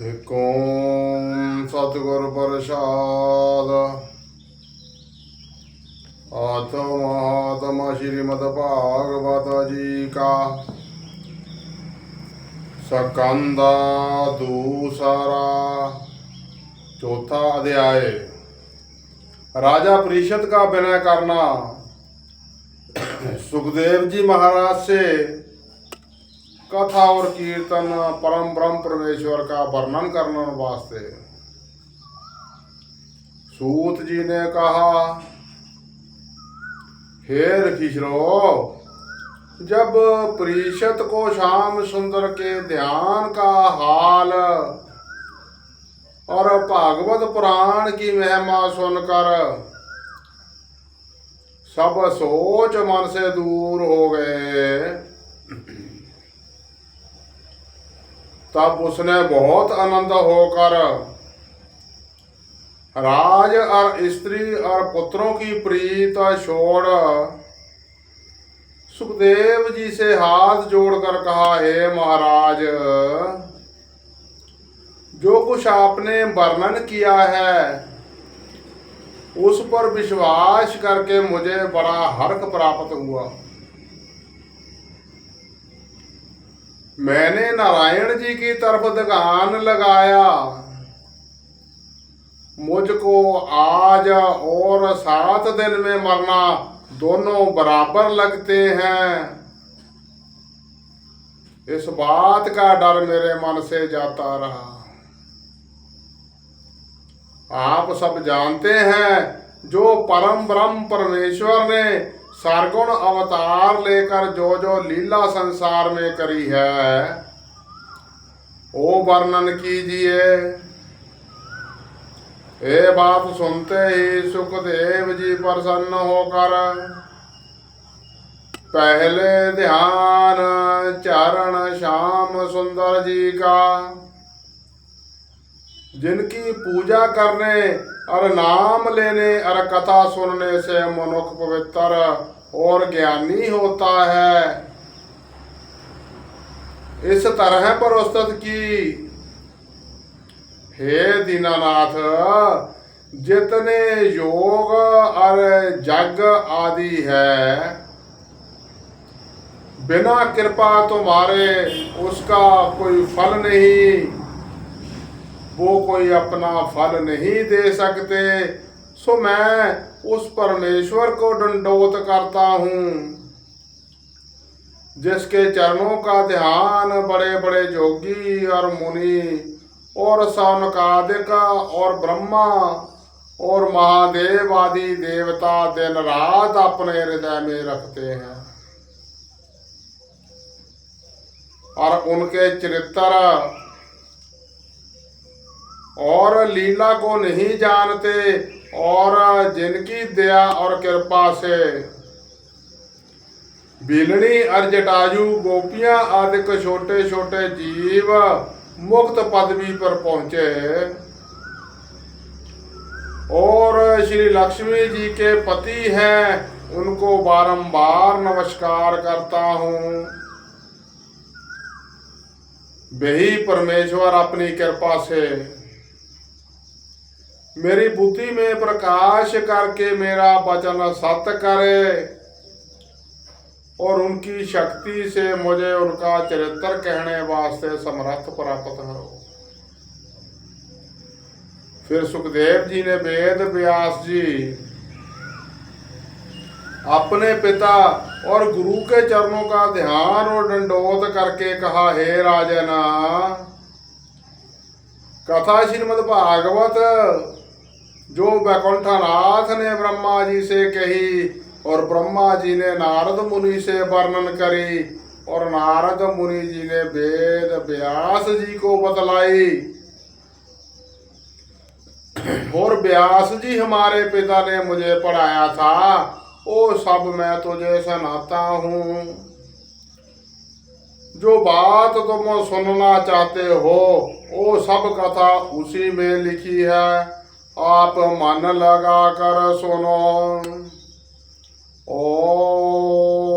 ਇਕ ਓਮ ਸਤਿਗੁਰ ਪ੍ਰਸਾਦ। ਆਤਮਾਤਮਾ ਸ਼੍ਰੀਮਦ ਭਾਗਵਤ ਜੀ ਕਾ। ਸਕੰਦਾ ਦੂਸਰਾ। ਚੌਥਾ ਅਧਿਆਇ। ਰਾजा परिषद का विनय करना सुखदेव जी महाराज से कथा और कीर्तन परम ब्रह्म परमेश्वर का वर्णन करने वास्ते सूत जी ने कहा हे ऋषिश्रो जब परिषद को श्याम सुंदर के ध्यान का हाल और भागवत पुराण की महिमा सुनकर सब सोच मन से दूर हो गए तब उसने बहुत आनंद होकर राज और स्त्री और पुत्रों की प्रीत छोड़ सुखदेव जी से हाथ जोड़कर कहा हे महाराज जो कुछ आपने वर्णन किया है उस पर विश्वास करके मुझे बड़ा हर्ष प्राप्त हुआ मैंने नारायण जी की तरफ दगान लगाया मुझको आज और सात दिन में मरना दोनों बराबर लगते हैं इस बात का डर मेरे मन से जाता रहा आप सब जानते हैं जो परम ब्रह्म परमेश्वर ने सरगुण अवतार लेकर जो जो लीला संसार में करी है वो वर्णन कीजिए ये बात सुनते ही सुखदेव जी प्रसन्न होकर पहले ध्यान चरण श्याम सुंदर जी का जिनकी पूजा करने और नाम लेने और कथा सुनने से मनुष्य पवित्र और ज्ञानी होता है इस तरह पर उस्तत की हे दीनानाथ जितने योग और जग आदि है बिना कृपा तुम्हारे उसका कोई फल नहीं वो कोई अपना फल नहीं दे सकते सो मैं उस परमेश्वर को दंडोत करता हूँ जिसके चरणों का ध्यान बड़े बड़े जोगी और मुनि और सौनकादिक और ब्रह्मा और महादेव आदि देवता दिन रात अपने हृदय में रखते हैं और उनके चरित्र और लीला को नहीं जानते और जिनकी दया और कृपा से बिलनी और जटायु गोपियां आदि के छोटे छोटे जीव मुक्त पदवी पर पहुंचे और श्री लक्ष्मी जी के पति हैं उनको बारंबार नमस्कार करता हूँ वही परमेश्वर अपनी कृपा से मेरी बुद्धि में प्रकाश करके मेरा वचन सत्य करे और उनकी शक्ति से मुझे उनका चरित्र कहने वास्ते समर्थ प्राप्त हो फिर सुखदेव जी ने वेद व्यास जी अपने पिता और गुरु के चरणों का ध्यान और दंडोत करके कहा हे राजन कथा श्रीमद भागवत जो वैकुंठनाथ ने ब्रह्मा जी से कही और ब्रह्मा जी ने नारद मुनि से वर्णन करी और नारद मुनि जी ने वेद व्यास जी को बतलाई और व्यास जी हमारे पिता ने मुझे पढ़ाया था वो सब मैं तुझे सुनाता हूँ जो बात तुम सुनना चाहते हो वो सब कथा उसी में लिखी है ਆਪ ਮਨ ਲਗਾ ਕਰ ਸੁਨੋ। ਓ